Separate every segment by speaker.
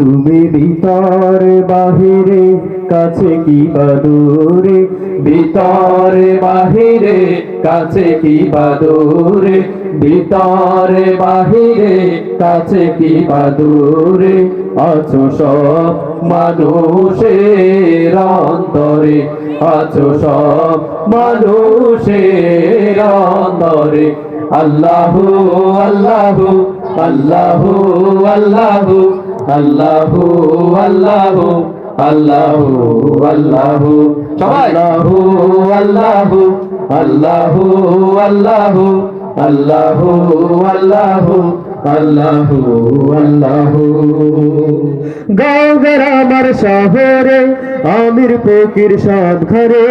Speaker 1: তুমি ভিতরে বাহিরে, কাছে কি বাদুরে ভিতরে বাহিরে, কাছে কি বাদুরে ভিতরে বাহিরে, কাছে কি বাদুরে আছো সব মানুষের অন্তরে, আছো সব মানুষের অন্তরে। আল্লাহু আল্লাহু আল্লাহু আল্লাহু। আল্লাহু আল্লাহু আল্লাহু আল্লাহু আল্লাহু আল্লাহু আল্লাহু আল্লাহু আল্লাহু আল্লাহু আল্লাহু আল্লাহু। গাঁও আমার শহরে আমির ফকির সব ঘরে।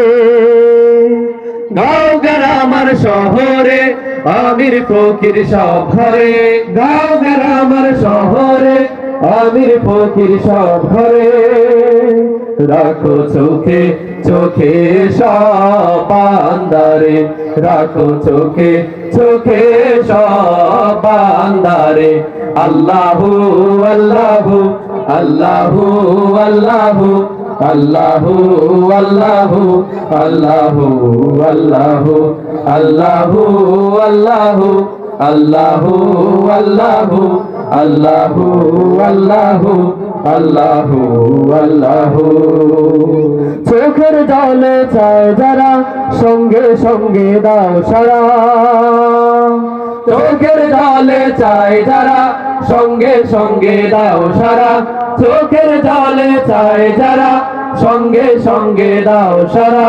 Speaker 1: গাঁও আমার শহরে আমির ফকির সব ঘরে। গাঁও আমার শহরে আমির ফকির সব ঘরে রাখো চোখে চোখে সব আন্দারে রাখো চোখে চোখে সব আন্দারে আল্লাহু আল্লাহু আল্লাহু আল্লাহু আল্লাহু আল্লাহু আল্লাহু আল্লাহু আল্লাহু আল্লাহু আল্লাহু আল্লাহু আল্লাহু আল্লাহু আল্লাহু আল্লাহু। চোখের জলে চায় যারা, সঙ্গে সঙ্গে দাও সারা। চোখের জলে চায় যারা, সঙ্গে সঙ্গে দাও সারা। চোখের জলে চায় যারা, সঙ্গে সঙ্গে দাও সারা।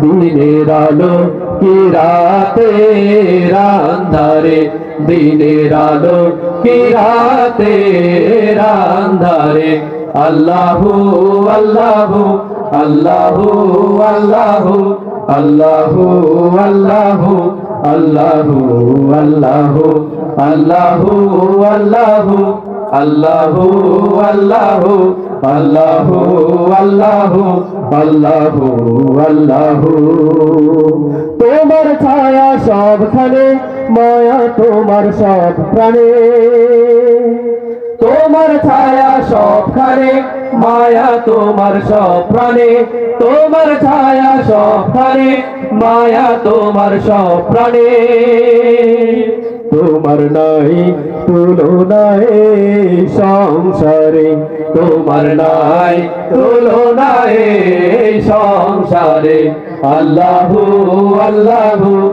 Speaker 1: দিনের আলো কি রাতে রান্ধারে দিনের আলো কি রাতে রান্ধারে আল্লাহু আল্লাহু আল্লাহু আল্লাহু আল্লাহু আল্লাহু আল্লাহু আল্লাহু আল্লাহু আল্লাহু আল্লাহু আল্লাহু আল্লাহু আল্লাহু আল্লাহু আল্লাহু তোমার ছায়া সবখানে মায়া তোমার সব প্রাণে। তোমার ছায়া সবখানে মায়া তোমার সব প্রাণে। তোমার ছায়া সবখানে মায়া তোমার সব প্রাণে। তোমার নাই তুলনায় সংসারে, তোমার নাই তুলনায় সংসারে। আল্লাহু আল্লাহু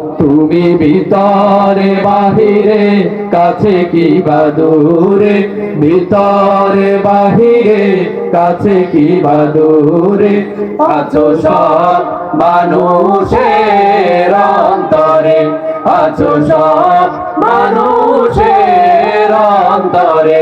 Speaker 1: তুমি ভিতরে বাহিরে, কাছে কি বাদুরে ভিতরে বাহিরে, কাছে কি বাদুরে আছো সব মানুষের অন্তরে, আছো সব মানুষের অন্তরে।